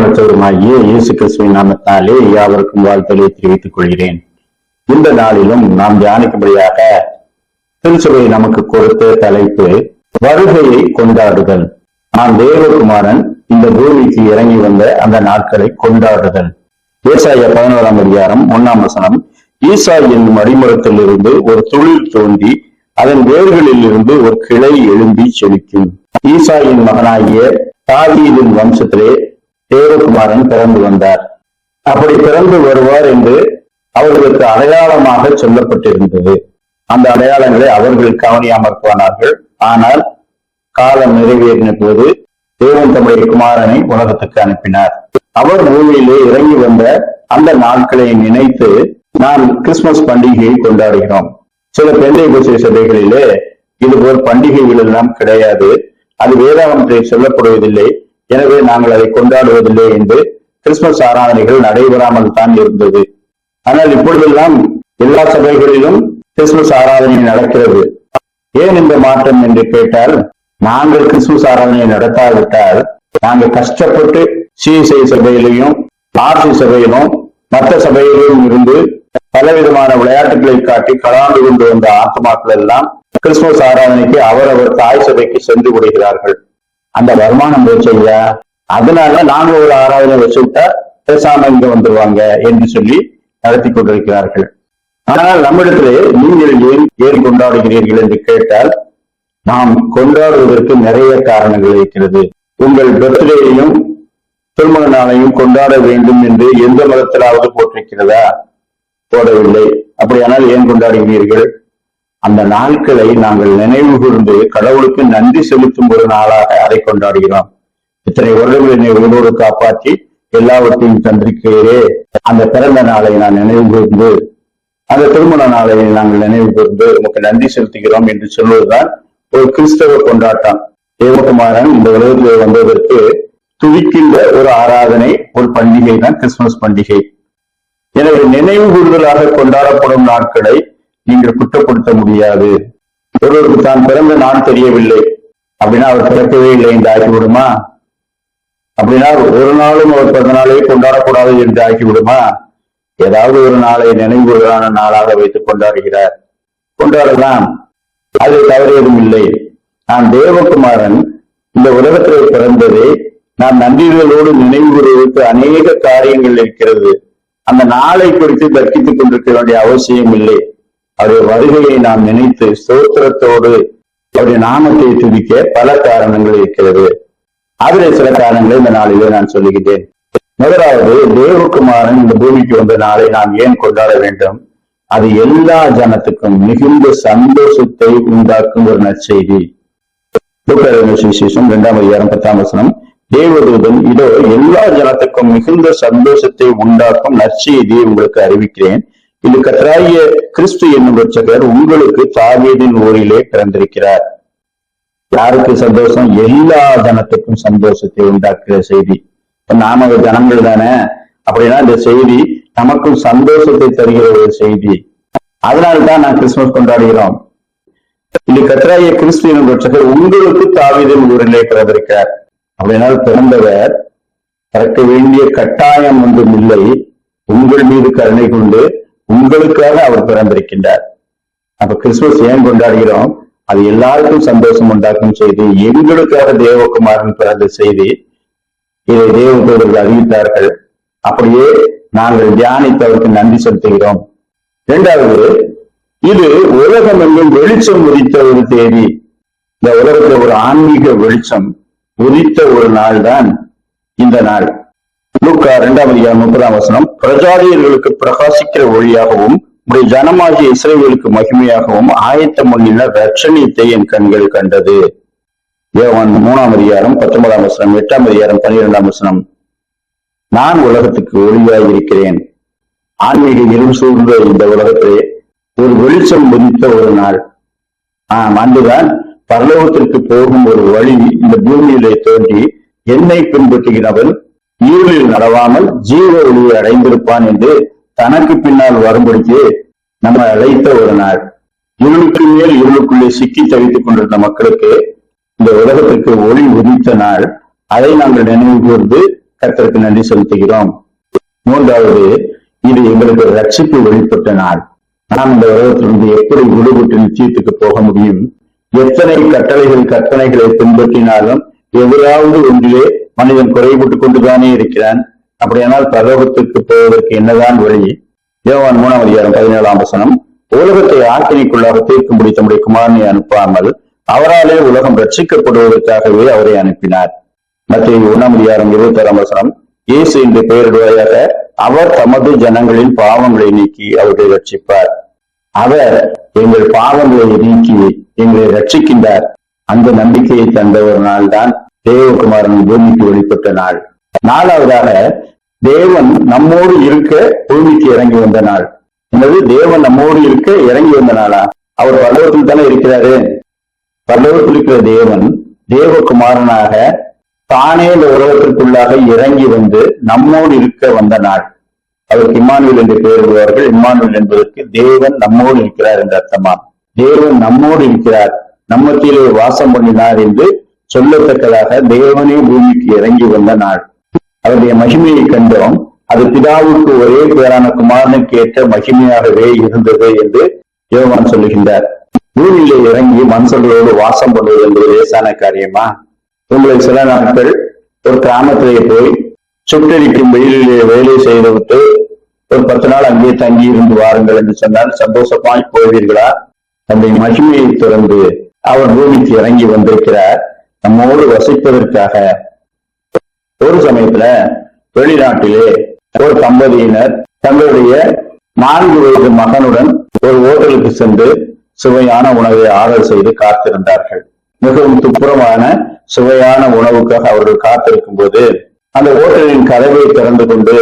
ஆண்டவருமாகிய இயேசு கிறிஸ்துவின் நாமத்தாலே யாவருக்கும் வாழ்த்தலை தெரிவித்துக் கொள்கிறேன். இந்த நாளிலும் நாம் தியானிக்கும்படியாக திருச்சபை நமக்கு கொடுத்த தலைப்பு வருகையை கொண்டாடுதல். நான் தேவகுமாரன் இந்த பூமிக்கு இறங்கி வந்த அந்த நாட்களை கொண்டாடுதல். ஏசாய பதினோராம் அதிகாரம் ஒன்னாம் வசனம் ஈசா என்னும் அடிமரத்தில் இருந்து ஒரு தொழில் தோண்டி அதன் வேர்களில் இருந்து ஒரு கிளை எழும்பி செழிக்கும். ஈசாயின் மகனாகிய தாவீதின் வம்சத்திலே தேவகுமாரன் பிறந்து வந்தார். அப்படி பிறந்து வருவார் என்று அவர்களுக்கு அடையாளமாக சொல்லப்பட்டிருந்தது. அந்த அடையாளங்களை அவர்கள் கவனியாமற் போனார்கள் ஆனால் காலம் நிறைவேறின போது தேவன் தம்முடைய குமாரனை உலகத்துக்கு அனுப்பினார். அவர் பூமியிலே இறங்கி வந்த அந்த நாட்களை நினைத்து நாம் கிறிஸ்துமஸ் பண்டிகையை கொண்டாடுகிறோம். சில பெந்தை சபைகளிலே இதுபோல் பண்டிகைகள் எல்லாம் கிடையாது. அது வேதாகமத்தில் சொல்லப்படுவதில்லை. எனவே நாங்கள் அதை கொண்டாடுவதில்லை என்று கிறிஸ்துமஸ் ஆராதனைகள் நடைபெறாமல் தான் இருந்தது. ஆனால் இப்பொழுதெல்லாம் எல்லா சபைகளிலும் கிறிஸ்துமஸ் ஆராதனை நடக்கிறது. ஏன் இந்த மாற்றம் என்று கேட்டால் நாங்கள் கிறிஸ்துமஸ் ஆராதனை நடத்தாவிட்டால் நாங்கள் கஷ்டப்பட்டு சிஎஸ்ஐ சபையிலையும் ஆர்சி சபையிலும் மற்ற சபையிலும் இருந்து பலவிதமான விளையாட்டுகளை காட்டி கலாந்து கொண்டு வந்த ஆத்மாக்கள் எல்லாம் கிறிஸ்துமஸ் ஆராதனைக்கு அவரவர் தாய் சபைக்கு சென்று விடுகிறார்கள். அந்த வருமானம் போச்சையா அதனால நாங்க ஒரு ஆறாயிரம் வச்சு பேசாம இங்க வந்துருவாங்க என்று சொல்லி நடத்தி கொண்டிருக்கிறார்கள். ஆனால் நம்மிடத்திலே நீங்கள் ஏன் ஏன் கொண்டாடுகிறீர்கள் என்று கேட்டால் நாம் கொண்டாடுவதற்கு நிறைய காரணங்கள் இருக்கிறது. உங்கள் பர்த்டேயையும் திருமண நாளையும் கொண்டாட வேண்டும் என்று எந்த மதத்திலாவது போட்டிருக்கிறதா? போடவில்லை. அப்படியானால் ஏன் கொண்டாடுகிறீர்கள்? அந்த நாட்களை நாங்கள் நினைவு கூர்ந்து கடவுளுக்கு நன்றி செலுத்தும் ஒரு நாளாக அதை கொண்டாடுகிறோம். இத்தனை வருடங்கள் என்னை உயிரோடு காப்பாற்றி எல்லாவற்றையும் தந்திருக்கிறே அந்த பிறந்த நாளை நான் நினைவு கூர்ந்து அந்த திருமண நாளை நாங்கள் நினைவு கூர்ந்து உமக்கு நன்றி செலுத்துகிறோம் என்று சொல்வதுதான் ஒரு கிறிஸ்தவ கொண்டாட்டம். தேவகுமாரன் இந்த உலகத்தில் வந்ததற்கு துதிக்கின்ற ஒரு ஆராதனை ஒரு பண்டிகை தான் கிறிஸ்துமஸ் பண்டிகை. எனவே நினைவு கூறுதலாக கொண்டாடப்படும் நாட்களை நீங்கள் குற்றப்படுத்த முடியாது. ஒருவருக்கு தான் பிறந்த நான் தெரியவில்லை. அப்படின்னா அவர் பிறக்கவே இல்லை என்று ஆகிவிடுமா? அப்படின்னா ஒரு நாளும் அவர் பிறந்த நாளையே கொண்டாடக்கூடாது என்று ஆகிவிடுமா? ஏதாவது ஒரு நாளை நினைவுகளான நாளாக வைத்துக் கொண்டாடுகிறார். கொண்டாடலாம். அது தவறு எதுவும் இல்லை. நான் தேவகுமாரன். இந்த உலகத்தில் பிறந்ததே நான் நன்றிகளோடு நினைவு கூறுவதற்கு அநேக காரியங்கள் இருக்கிறது. அந்த நாளை குறித்து தர்க்கித்துக் கொண்டிருக்க வேண்டிய அவசியம் இல்லை அவருடைய வருகையை நாம் நினைத்து ஸ்தோத்திரத்தோடு அவருடைய நாமத்தை துதிக்க பல காரணங்கள் இருக்கிறது. அதில் சில காரணங்களை இந்த நாளிலே நான் சொல்லுகிறேன் முதலாவது தேவகுமாரன் இந்த பூமிக்கு வந்த நாளை நாம் ஏன் கொண்டாட வேண்டும்? அது எல்லா ஜனத்துக்கும் மிகுந்த சந்தோஷத்தை உண்டாக்கும் ஒரு நற்செய்தி. சுவிசேஷம் இரண்டாம் அதிகாரம் பத்தாம் வசனம். தேவதூதன் இதோ எல்லா ஜனத்துக்கும் மிகுந்த சந்தோஷத்தை உண்டாக்கும் நற்செய்தியை உங்களுக்கு அறிவிக்கிறேன். இது கத்தராகிய கிறிஸ்து என்னும் ரட்சகர் உங்களுக்கு தாவீதின் ஊரிலே பிறந்திருக்கிறார். யாருக்கு சந்தோஷம்? எல்லா ஜனத்துக்கும் சந்தோஷத்தை உண்டாக்குற செய்தி. நாம ஜனங்கள் தானே? அப்படின்னா இந்த செய்தி நமக்கும் சந்தோஷத்தை தருகிற ஒரு செய்தி. அதனால்தான் நான் கிறிஸ்துமஸ் கொண்டாடுகிறோம். இது கத்தராய கிறிஸ்து என்னும் ரட்சகர் உங்களுக்கு தாவீதின் ஊரிலே பிறந்திருக்கிறார். அப்படினால் பிறந்தவர் பிறக்க வேண்டிய கட்டாயம் ஒன்றும் இல்லை. உங்கள் மீது கருணை கொண்டு உங்களுக்காக அவர் பிறந்திருக்கின்றார். அப்ப கிறிஸ்துமஸ் ஏன் கொண்டாடுகிறோம்? அது எல்லாருக்கும் சந்தோஷம் உண்டாக்கும் செய்தி எங்களுக்காக தேவகுமாரன் பிறந்த செய்தி. இதை தேவதூதர்கள் அறிவித்தார்கள். அப்படியே நாங்கள் தியானித்து அவருக்கு நன்றி செலுத்துகிறோம். இரண்டாவது இது உலகம் எங்கும் வெளிச்சம் உதித்த ஒரு தேதி. இந்த உலகத்துல ஒரு ஆன்மீக வெளிச்சம் உதித்த ஒரு நாள் தான் இந்த நாள். லூக்கா இரண்டாம் அதிகாரம் முப்பதாம் வசனம் பிரஜாதியர்களுக்கு பிரகாசிக்கிற ஒளியாகவும் உடைய ஜனமாகிய இஸ்ரேலுக்கு மகிமையாகவும் ஆயத்த பண்ணின ரட்சணியத்தை என் கண்கள் கண்டது. யோவான் மூணாம் அதிகாரம் பத்தொன்பதாம் வசனம் எட்டாம் அதிகாரம் பன்னிரெண்டாம் வசனம். நான் உலகத்துக்கு ஒளியாய் இருக்கிறேன் ஆன்மீக இருள் சூழ்ந்த இந்த உலகத்திலே ஒரு வெளிச்சம் உதித்த ஒரு நாள். ஆஹ் அன்றுதான் பரலோகத்திற்கு போகும் ஒரு வழி இந்த பூமியிலே தோன்றி என்னை பின்பற்றுகிறவன் இருளில் நடவாமல் ஜீவ ஒளியை அடைந்திருப்பான் என்று தனக்கு பின்னால் வரும்படிக்கு நம்ம அழைத்த ஒரு நாள். இருளுக்கு மேல் இருளுக்குள்ளே சிக்கி தவித்துக் கொண்டிருந்த மக்களுக்கு இந்த உலகத்திற்கு ஒளி உதித்த நாள். அதை நாங்கள் நினைவு கூர்ந்து கத்திற்கு நன்றி செலுத்துகிறோம். மூன்றாவது இது எங்களுக்கு ரட்சிப்பு வெளிப்பட்ட நாள். நாம் இந்த உலகத்திலிருந்து எப்படி விடுபட்டு நிச்சயத்துக்கு போக முடியும்? எத்தனை கட்டளைகள் கற்பனைகளை பின்பற்றினாலும் எதிராவது ஒன்றிலே மனிதன் குறைபட்டுக் கொண்டுதானே இருக்கிறான்? அப்படியானால் பரலோகத்துக்கு போவதற்கு என்னதான் வழி? யோவான் மூணாம் அதிகாரம் பதினேழாம் வசனம் உலகத்தை ஆக்கினைக்குள்ளாக தீர்க்கும்படி தம்முடைய குமாரனை அனுப்பாமல் அவராலே உலகம் ரட்சிக்கப்படுவதற்காகவே அவரை அனுப்பினார். மத்திய ஒன்னாம் அதிகாரம் இருபத்தி ஆறாம் வசனம் இயேசு என்று பெயரிடுவாயாக அவர் தமது ஜனங்களின் பாவங்களை நீக்கி அவர்களை ரட்சிப்பார் அவர் எங்கள் பாவங்களை நீக்கி எங்களை ரட்சிக்கின்றார் அந்த நம்பிக்கையை தந்த ஒரு தேவகுமாரன் பூமிக்கு வெளிப்பட்ட நாள். நாலாவதாக தேவன் நம்மோடு இருக்க பூமிக்கு இறங்கி வந்த நாள். என்னது? தேவன் நம்மோடு இருக்க இறங்கி வந்த நாளா? அவர் பல்லவத்தில் தானே இருக்கிறாரு. பல்லவத்தில் இருக்கிற தேவன் தேவகுமாரனாக தானே இந்த உலகத்திற்குள்ளாக இறங்கி வந்து நம்மோடு இருக்க வந்த நாள். அவருக்கு இம்மானுவேல் என்று பெயரிடுவார்கள் இம்மானுவேல் என்பதற்கு தேவன் நம்மோடு இருக்கிறார் என்று அர்த்தமா? தேவன் நம்மோடு இருக்கிறார். நம்ம கீழே வாசம் பண்ணினார் என்று சொல்லத்தக்கதாக தேவனே பூமிக்கு இறங்கி வந்த நாள். அவருடைய மகிமையை கண்டோம். அது பிதாவுக்கு ஒரே பேரான குமாரனுக்கு ஏற்ற மகிமையாகவே இருந்தது என்று யோவான் சொல்லுகின்றார். பூமியிலே இறங்கி மனுஷர்களோடு வாசம் பண்ணுவது என்பது லேசான காரியமா? உங்களை சில நாட்கள் ஒரு கிராமத்திலே போய் சுட்டரிக்கும் வெயிலிலே வேலை செய்துவிட்டு ஒரு பத்து நாள் அங்கே தங்கி இருந்து வாருங்கள் என்று சொன்னால் சந்தோஷமாய் போவீர்களா? தன்னுடைய மகிமையை திறந்து அவர் பூமிக்கு இறங்கி வந்திருக்கிறார். நம்மோடு வசிப்பதற்காக ஒரு சமயத்துல வெளிநாட்டிலே ஒரு தம்பதியினர் தங்களுடைய நான்கு வயது மகனுடன் ஒரு ஓட்டலுக்கு சென்று சுவையான உணவை ஆர்டர் செய்து காத்திருந்தார்கள். மிகவும் துப்புரமான சுவையான உணவுக்காக அவர்கள் காத்திருக்கும் போது அந்த ஓட்டலின் கதவை திறந்து கொண்டு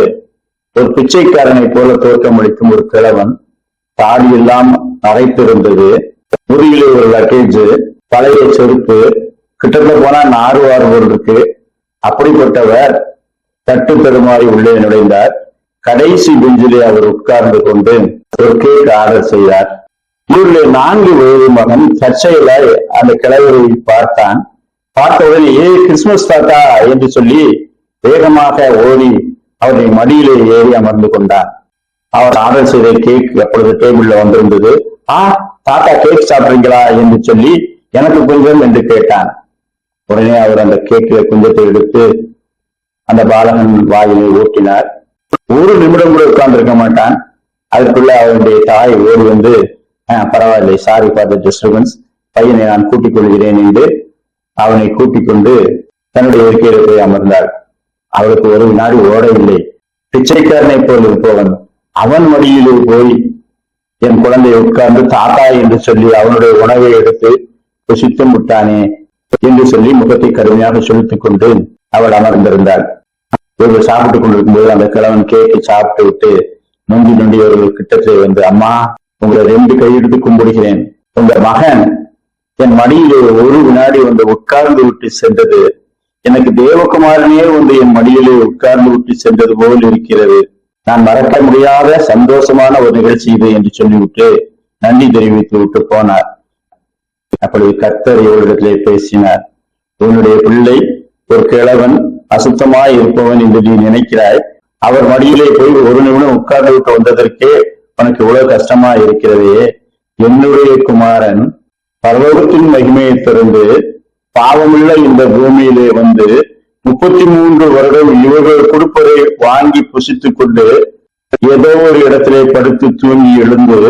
ஒரு பிச்சைக்காரனை போல தோற்றமளிக்கும் ஒரு கிழவன் தாடி எல்லாம் நரைத்திருந்தது. முதுகிலே ஒரு லக்கேஜ் பழைய செருப்பு கிட்டத்த போனா நாறு வாறு இருக்கு. அப்படிப்பட்டவர் தட்டு பெருமாறி உள்ளே நுழைந்தார். கடைசி பெஞ்சிலே அவர் உட்கார்ந்து கொண்டு ஒரு கேக் ஆர்டர் செய்தார். இவருடைய நான்கு வயது மகன் தற்செயல அந்த கிழவரை பார்த்தான். பார்த்தவுடன் ஏ கிறிஸ்துமஸ் தாத்தா என்று சொல்லி வேகமாக ஓடி அவருடைய மடியிலே ஏறி அமர்ந்து கொண்டான். அவர் ஆர்டர் செய்த கேக் அப்பொழுது டேபிள்ல வந்திருந்தது. ஆ தாத்தா கேக் சாப்பிடுறீங்களா? என்று சொல்லி எனக்கு கொஞ்சம் என்று கேட்டான். உடனே அவர் அந்த கேக்கில குஞ்சத்தை எடுத்து அந்த பாலகன் வாயிலை ஊட்டினார். ஒரு நிமிடம் கூட உட்கார்ந்து இருக்க மாட்டான். அதுக்குள்ள அவனுடைய தாய் ஓடி வந்து பரவாயில்லை சாரி ஃபார் த டிஸ்டர்பன்ஸ் பையனை நான் கூட்டிக் கொள்கிறேன் என்று அவனை கூட்டிக் கொண்டு தன்னுடைய இருக்கையில போய் அமர்ந்தார். அவருக்கு ஒரு வினாடி ஓடவில்லை பிச்சைக்காரனை போல் இருப்பவன். அவன் மடியிலே போய் என் குழந்தை உட்கார்ந்து தாத்தா என்று சொல்லி அவனுடைய உணவை எடுத்து புசித்தும் விட்டானே என்று சொல்லி முகத்தை கடுமையாக சுழித்துக் கொண்டு அவள் அமர்ந்திருந்தாள். இவர்கள் சாப்பிட்டுக் கொண்டிருக்கும் போது அந்த கிழவன் கேட்டு சாப்பிட்டு விட்டு நொண்டி நொண்டி அவர்கள் வந்து அம்மா உங்களை ரெண்டு கையெடுத்து கும்பிடுகிறேன். உங்க மகன் என் மடியிலே ஒரு வினாடி வந்து உட்கார்ந்து விட்டு சென்றது. எனக்கு தேவகுமாரனே வந்து என் மடியிலே உட்கார்ந்து விட்டு சென்றது போல் இருக்கிறது. நான் மறக்க முடியாத சந்தோஷமான ஒரு நிகழ்ச்சி இது என்று சொல்லிவிட்டு நன்றி தெரிவித்து விட்டு போனார். அப்பொழுது கத்தர் இவர்களிடத்திலே பேசினார். உன்னுடைய பிள்ளை ஒரு கிழவன் அசுத்தமாய் இருப்பவன் என்று நீ நினைக்கிறாய். அவர் மடியிலே போய் ஒரு நிமிடம் உட்கார்ந்து விட்டு வந்ததற்கே உனக்கு இவ்வளவு கஷ்டமா இருக்கிறதே. என்னுடைய குமாரன் பரலோகத்தின் மகிமையை திறந்து பாவமுள்ள இந்த பூமியிலே வந்து முப்பத்தி மூன்று வருடம் இவர்கள் கொடுப்பதை வாங்கி புசித்துக் கொண்டு ஏதோ ஒரு இடத்திலே படுத்து தூங்கி எழுந்து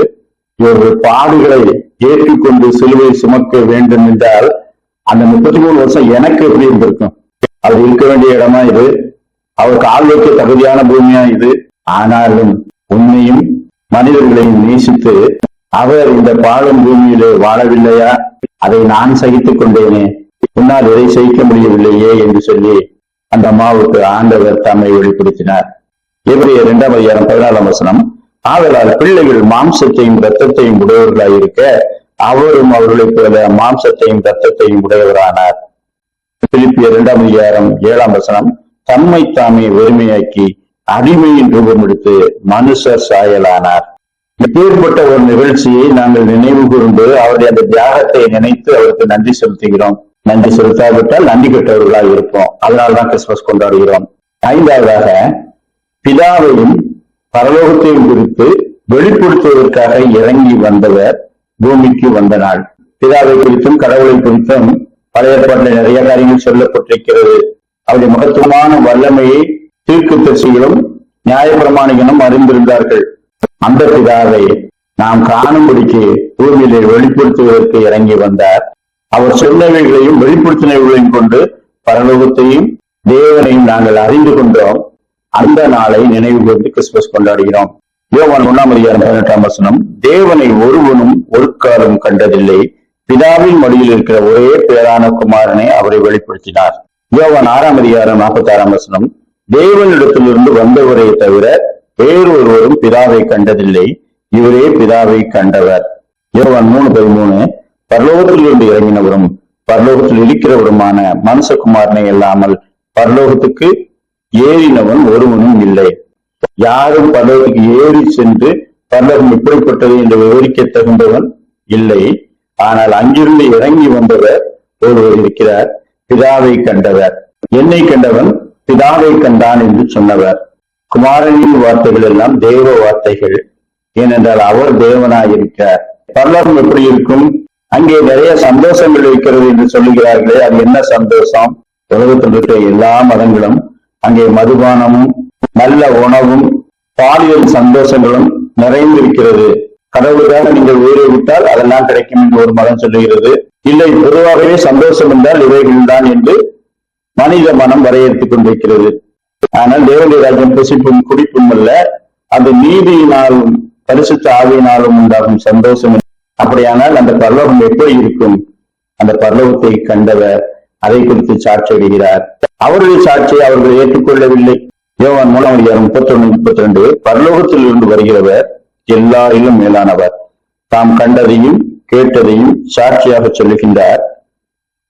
இவர்கள் பாடுகளை ஏற்றுக்கொண்டு சிலுவை சுமக்க வேண்டும் என்றால் அந்த முப்பத்தி மூணு வருஷம் எனக்கு எப்படி இருந்திருக்கும்? அவர் இருக்க வேண்டிய இடமா இது? அவர் கால் வைக்க தகுதியான பூமியா இது? ஆனாலும் உண்மையும் மனிதர்களையும் நேசித்து அவர் இந்த பாழும் பூமியிலே வாழவில்லையா? அதை நான் சகித்துக் கொண்டேனே. உன்னால் எதை சகிக்க முடியவில்லையே என்று சொல்லி அந்த அம்மாவுக்கு ஆண்டவர் தம்மை வெளிப்படுத்தினார். எவரைய இரண்டாம் அதிகாரம் பதினாலாம் வசனம். ஆதலால் பிள்ளைகள் மாம்சத்தையும் இரத்தத்தையும் உடையவர்களாய் இருக்க அவரும் அவர்களைப் போல மாம்சத்தையும் இரத்தத்தையும் உடையவரானார். பிலிப்பிய இரண்டாம் அதிகாரம் ஏழாம் வசனம் தம்மை தாமே வெறுமையாக்கி அடிமையின் ரூபம் எடுத்து மனுஷர் சாயலானார். இப்பேற்பட்ட ஒரு நிகழ்ச்சியை நாங்கள் நினைவு கூர்ந்து அவருடைய அந்த தியாகத்தை நினைத்து அவருக்கு நன்றி செலுத்துகிறோம். நன்றி செலுத்தாவிட்டால் நன்றி கெட்டவர்களாக இருப்போம். அதனால்தான் கிறிஸ்துமஸ் கொண்டாடுகிறோம். ஐந்தாவதாக பிதாவையும் பரலோகத்தையும் குறித்து வெளிப்படுத்துவதற்காக இறங்கி வந்தவர் பூமிக்கு வந்த நாள் பிதாவை குறித்தும் கடவுளை குறித்தும் பழைய ஏற்பாட்டில் நிறைய காரியங்கள் சொல்லப்பட்டிருக்கிறது. அவருடைய மகத்துவமான வல்லமையை தீர்க்கு தரிசிகளும் நியாயப்பிரமாணிகளும் அறிந்திருந்தார்கள். அந்த பிதாவை நாம் காணும்படிக்கு பூமியிலே வெளிப்படுத்துவதற்கு இறங்கி வந்தார். அவர் சொன்னவைகளையும் வெளிப்படுத்தினவைகளையும் கொண்டு பரலோகத்தையும் தேவனையும் நாங்கள் அறிந்து கொண்டோம். அந்த நாளை நினைவு கூர்ந்து கிறிஸ்துமஸ் கொண்டாடுகிறோம். யோவான் ஒண்ணாம் அதிகாரம் பதினெட்டாம் வசனம் தேவனை ஒருவனும் ஒரு காலம் கண்டதில்லை. பிதாவின் மடியில் இருக்கிற ஒரே பேரான குமாரனை அவரை வெளிப்படுத்தினார். யோவான் ஆறாம் அதிகாரம் நாற்பத்தி ஆறாம் வசனம் தேவனிடத்திலிருந்து வந்தவரை தவிர வேறொருவரும் பிதாவை கண்டதில்லை. இவரே பிதாவை கண்டவர். யோவான் மூணு பதிமூணு பரலோகத்திலிருந்து இறங்கினவரும் பரலோகத்தில் இருக்கிறவருமான மனுஷகுமாரனை இல்லாமல் பரலோகத்துக்கு ஏறினவன் ஒருவனும் இல்லை. யாரும் பரலோகத்துக்கு ஏறி சென்று பரலோகம் இப்படிப்பட்டது என்று விவரிக்க தகுந்தவன் இல்லை. ஆனால் அங்கிருந்து இறங்கி வந்தவர் ஒருவர் இருக்கிறார். பிதாவை கண்டவர். என்னை கண்டவன் பிதாவை கண்டான் என்று சொன்னவர். குமாரனின் வார்த்தைகள் எல்லாம் தேவ வார்த்தைகள். ஏனென்றால் அவர் தேவனாயிருக்கிறார். பல்லவம் எப்படி இருக்கும்? அங்கே நிறைய சந்தோஷங்கள் இருக்கிறது என்று சொல்லுகிறார்களே அது என்ன சந்தோஷம்? உலகத்தில் இருக்கிற எல்லா மதங்களும் அங்கே மதுபானமும் நல்ல உணவும் பாலியல் சந்தோஷங்களும் நிறைந்திருக்கிறது. கடவுளுக்காக நீங்கள் உயிரை விட்டால் அதெல்லாம் கிடைக்கும் என்று ஒரு மதம் சொல்லுகிறது. இல்லை பொதுவாகவே சந்தோஷம் என்றால் இவைகள்தான் என்று மனித மனம் வரையறுத்துக் கொண்டிருக்கிறது. ஆனால் தேவனுடைய ராஜ்யம் புசிப்பும் குடிப்பும் அல்ல அது நீதியினாலும் பரிசுத்த ஆவியினாலும் உண்டாகும் சந்தோஷம். அப்படியானால் அந்த பரலோகம் எப்படி இருக்கும்? அந்த பரலோகத்தை கண்டவர் அதை குறித்து சாட்சி அடைகிறார் அவருடைய சாட்சியை அவர்கள் ஏற்றுக்கொள்ளவில்லை. யோவான் மூலம் அதிகாரம் முப்பத்தி ஒண்ணு முப்பத்தி ரெண்டு பரலோகத்தில் இருந்து வருகிறவர் எல்லாரிலும் மேலானவர். தாம் கண்டதையும் கேட்டதையும் சாட்சியாக சொல்லுகின்றார்.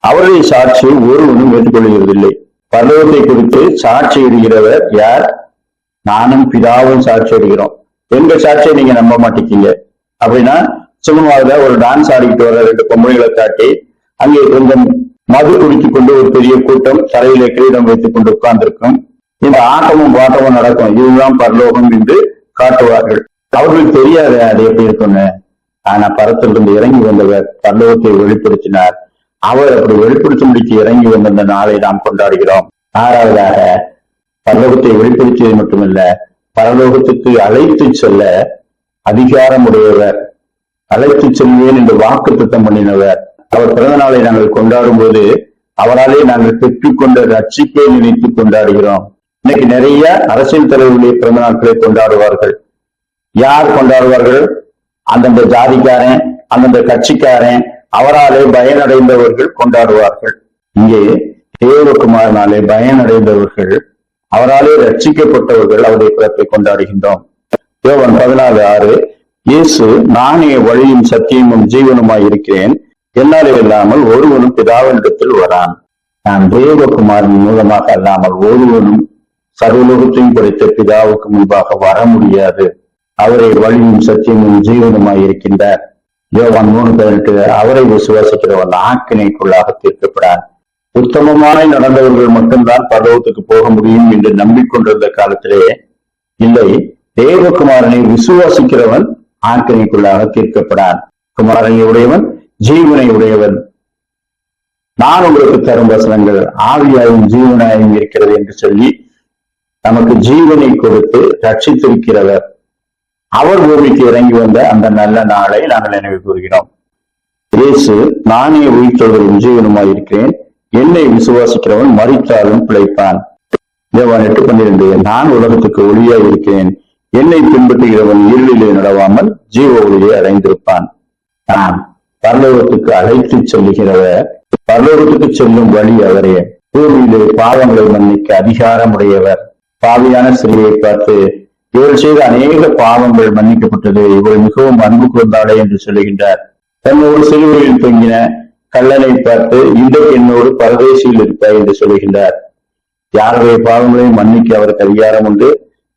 அவருடைய சாட்சியை ஒருவனும் ஏற்றுக்கொள்கிறதில்லை பரலோகத்தை குறித்து சாட்சி இடுகிறவர் யார்? நானும் பிதாவும் சாட்சி இடுகிறோம் எங்க சாட்சியை நீங்க நம்ப மாட்டேங்க? அப்படின்னா சினிமாவில ஒரு டான்ஸ் ஆடிக்கிட்டு வர ரெண்டு பொம்பளைகளை காட்டி அங்கே கொஞ்சம் மது குடித்துக் கொண்டு ஒரு பெரிய கூட்டம் தரையிலே கிரீடம் வைத்துக் கொண்டு உட்கார்ந்திருக்கும். இந்த ஆட்டமும் பாட்டமும் நடக்கும். இதுதான் பரலோகம் என்று காட்டுவார்கள். அவர்களுக்கு தெரியாது அது எப்படி இருக்கும்னு. ஆனா பரத்திலிருந்து இறங்கி வந்தவர் பரலோகத்தை வெளிப்படுத்தினார். அவர் அப்படி வெளிப்படுத்தும்படிக்கு இறங்கி வந்த அந்த நாளை நாம் கொண்டாடுகிறோம். ஆறாவதாக பரலோகத்தை வெளிப்படுத்தியது மட்டுமல்ல பரலோகத்துக்கு அழைத்து செல்ல அதிகாரம் உடையவர் அழைத்து செல்வேன் என்று வாக்கு திட்டம் பண்ணினவர் அவர் பிறந்த நாளை நாங்கள் கொண்டாடும் போது அவராலே நாங்கள் பெற்றுக்கொண்ட ரட்சிப்பை நினைத்து கொண்டாடுகிறோம். இன்னைக்கு நிறைய அரசியல் தலைவர்களுடைய பிறந்த நாட்களை கொண்டாடுவார்கள். யார் கொண்டாடுவார்கள்? அந்தந்த ஜாதிக்காரன் அந்தந்த கட்சிக்காரன் அவராலே பயனடைந்தவர்கள் கொண்டாடுவார்கள். இங்கே தேவகுமாரனாலே பயனடைந்தவர்கள் அவராலே ரட்சிக்கப்பட்டவர்கள் அவருடைய பிறப்பை கொண்டாடுகின்றோம். யோவன் பதினாலு ஆறு இயேசு நானே வழியும் சத்தியமும் ஜீவனுமாய் இருக்கிறேன். என்னாலே இல்லாமல் ஒருவனும் பிதாவினிடத்தில் வரான். நான் தேவகுமாரின் மூலமாக அல்லாமல் ஒருவனும் சர்வலோகத்தையும் படைத்த பிதாவுக்கு முன்பாக வர முடியாது. அவரை வழியும் சத்தியமும் ஜீவனுமாய் இருக்கின்றார். யோவான் மூணு பதினெட்டு அவரை விசுவாசிக்கிறவன் ஆக்கினைக்குள்ளாக தீர்க்கப்படான். உத்தமமாய் நடந்தவர்கள் மட்டும்தான் பரலோகத்துக்கு போக முடியும் என்று நம்பிக்கொண்டிருந்த காலத்திலே இல்லை தேவகுமாரனை விசுவாசிக்கிறவன் ஆக்கினைக்குள்ளாக தீர்க்கப்படான். குமாரனை உடையவன் ஜீவனை உடையவன். நான் உங்களுக்கு தரும் வசனங்கள் ஆவியாயும் ஜீவனாயும் இருக்கிறது என்று சொல்லி நமக்கு ஜீவனை கொடுத்து ரட்சித்திருக்கிறவர். அவர் பூமிக்கு இறங்கி வந்த அந்த நல்ல நாளை நாங்கள் நினைவு கூறுகிறோம். இயேசு நானே உயிர்த்தவரும் ஜீவனுமாய் இருக்கிறேன். என்னை விசுவாசிக்கிறவன் மறித்தாலும் பிழைப்பான். தேவன் எட்டு பன்னிரண்டு நான் உலகத்துக்கு ஒளியாய் இருக்கிறேன். என்னை பின்பற்றுகிறவன் இருளிலே நடவாமல் ஜீவ ஒளியை அடைந்திருப்பான். நான் பரலோகத்துக்கு அழைத்து செல்லுகிறவர் பரலோகத்துக்கு செல்லும் வழி அவரே. பூமியிலே பாவங்களை மன்னிக்க அதிகாரமுடையவர். பாவியான சிறியை பார்த்து இவர் செய்த அநேக பாவங்கள் மன்னிக்கப்பட்டது இவர் மிகவும் அன்பு கொண்டாளே என்று சொல்லுகின்றார். தன்னோடு சிறுவையில் தொங்கின கல்லனை பார்த்து இந்த என்னோடு பரதேசியில் இருப்பாய் என்று சொல்லுகின்றார். யாருடைய பாவங்களையும் மன்னிக்க அவருக்கு அதிகாரம் உண்டு?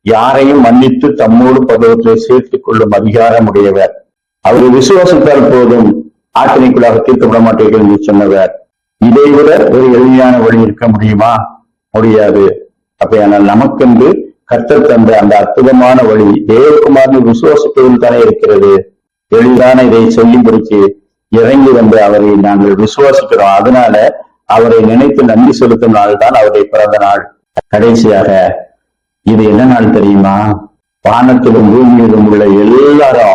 யாரையும் மன்னித்து தம்மோடு பருவத்தை சேர்த்துக் கொள்ளும் அதிகாரம் உடையவர். அவர் விசுவாசத்தால் போதும். ஆக்கினைக்குள்ளாக தீர்க்கப்பட மாட்டீர்கள் என்று சொன்னவர். இதை விட ஒரு எளிமையான வழி இருக்க முடியுமா? முடியாது. அப்படியானால் நமக்கென்று கர்த்தர் தந்த அந்த அற்புதமான வழி தேவகுமாரின் விசுவாசிப்பதில் தானே இருக்கிறது. எளிதான இதை சொல்லிம்படிக்கு இறங்கி வந்து அவரை நாங்கள் விசுவாசிக்கிறோம். அதனால அவரை நினைத்து நன்றி செலுத்தும் நாள் தான் அவருடைய பிறந்த நாள். கடைசியாக இது என்ன நாள் தெரியுமா? வானத்திலும் பூமியிலும் உள்ள எல்லாரும்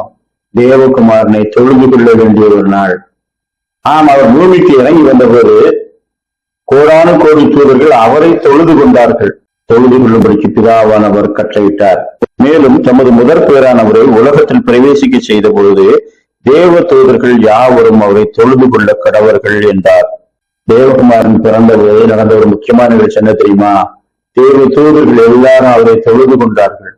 தேவகுமாரனை தொழுது கொள்ள வேண்டிய ஒரு நாள். ஆம் அவர் பூமிக்கு இறங்கி வந்தபோது கோடானு கோடி தூதர்கள் அவரை தொழுது கொண்டார்கள். தொழுது கொள்ளும்படிக்கு பிதாவானவர் கட்டளையிட்டார். மேலும் தமது முதற் பேரானவரை உலகத்தில் பிரவேசிக்க செய்த பொழுது தேவ தூதர்கள் யாவரும் அவரை தொழுது கொள்ள கடவர்கள் என்றார். தேவகுமாரன் பிறந்த போது நடந்த ஒரு முக்கியமான நிகழ்ச்சி என்ன தெரியுமா? தேவ தூதர்கள் எல்லாரும் அவரை தொழுது கொண்டார்கள்.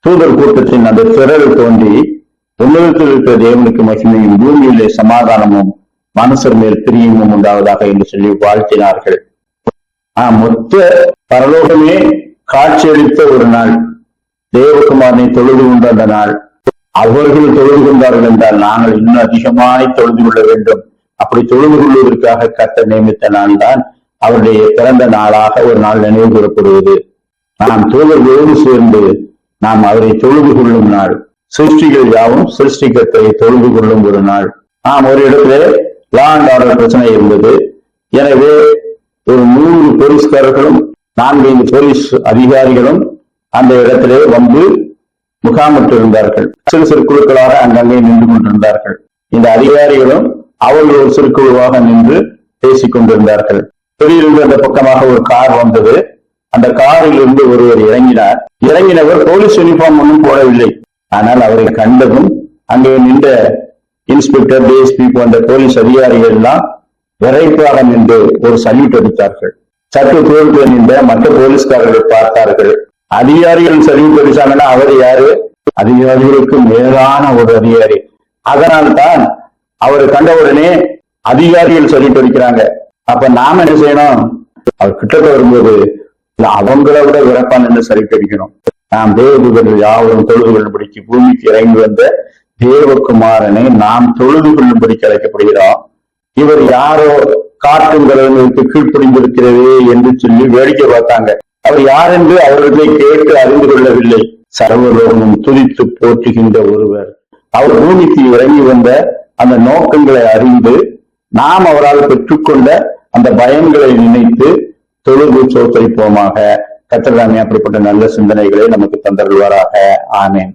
தூதர் கூட்டத்தின் அந்த திரள் தோன்றி உன்னதத்தில் இருக்கிற தேவனுக்கு மகிமையும் பூமியிலே சமாதானமும் மனசர் மேல் பிரியமும் உண்டாவதாக என்று சொல்லி வாழ்த்தினார்கள். ஆஹ் மொத்த பரலோகமே காட்சியளித்த ஒரு நாள். தேவகுமாரனை தொழுது கொண்ட அந்த நாள். அவர்கள் தொழுது கொண்டார்கள் என்றால் நாங்கள் இன்னும் அதிகமாய் தொழுது கொள்ள வேண்டும். அப்படி தொழுது கொள்வதற்காக கத்த நியமித்த நாள் தான் அவருடைய பிறந்த நாளாக ஒரு நாள் நினைவு கூறப்படுவது. நாம் தோழர்களோடு சேர்ந்து நாம் அவரை தொழுது கொள்ளும் நாள். சிருஷ்டிகள் யாவும் சிருஷ்டிகத்தை தொழுந்து கொள்ளும் ஒரு நாள். நாம் ஒரு இடத்துல லா அண்ட் ஆர்டர் பிரச்சனை இருந்தது. எனவே ஒரு நூறு போலீஸ்காரர்களும் நான்கைந்து போலீஸ் அதிகாரிகளும் அந்த இடத்திலே வந்து முகாமிட்டு இருந்தார்கள் சிறு சிறு குழுக்களாக அங்கங்கே நின்று கொண்டிருந்தார்கள். இந்த அதிகாரிகளும் அவர்கள் ஒரு சிறு குழுவாக நின்று பேசிக் கொண்டிருந்தார்கள். திடீரென்று அந்த பக்கமாக ஒரு கார் வந்தது. அந்த காரில் இருந்து ஒருவர் இறங்கினார். இறங்கினவர் போலீஸ் யூனிஃபார்ம் ஒன்றும் போடவில்லை. ஆனால் அவரை கண்டதும் அங்கே நின்ற இன்ஸ்பெக்டர் டிஎஸ்பி போன்ற போலீஸ் அதிகாரிகள் எல்லாம் விரைப்பாக நின்று ஒரு சல்யூட் அடித்தார்கள் சற்று தூரத்தில் நின்ற மற்ற போலீஸ்காரர்களை பார்த்தார்கள். அதிகாரிகள் சல்யூட் அடிச்சாங்கன்னா அவர் யாரு? அதிகாரிகளுக்கு மேலான ஒரு அதிகாரி. அதனால் தான் அவரை கண்ட உடனே அதிகாரிகள் சல்யூட் அடிக்கிறாங்க. அப்ப நாம என்ன செய்யணும்? அவர் கிட்டக்க வரும்போது அவங்கள விட விரப்பா நின்று சல்யூட் அடிக்கணும். நாம் தேவதூதர்கள் யாவரும் தொழுது கொள்ளும்படிக்கு பூமிக்கு இறங்கி வந்த தேவகுமாரனை நாம் தொழுது கொள்ளும்படிக்கு அழைக்கப்படுகிறோம். இவர் யாரோ காற்றும் கடவுளுக்கு கீழ்ப்படிந்திருக்கிறது என்று சொல்லி வேடிக்கை பார்த்தாங்க. அவர் யார் என்று அவர்களை கேட்டு அறிந்து கொள்ளவில்லை. சர்வலோகமும் துதித்து போற்றுகின்ற ஒருவர். அவர் பூமிக்கு இறங்கி வந்த அந்த நோக்கங்களை அறிந்து நாம் அவரால் பெற்றுக்கொண்ட அந்த பயன்களை நினைத்து தொழுது சோத்தரிப்போமாக. கத்திரதாமே அப்படிப்பட்ட நல்ல சிந்தனைகளை நமக்கு தந்தருள்வாராக. ஆமேன்.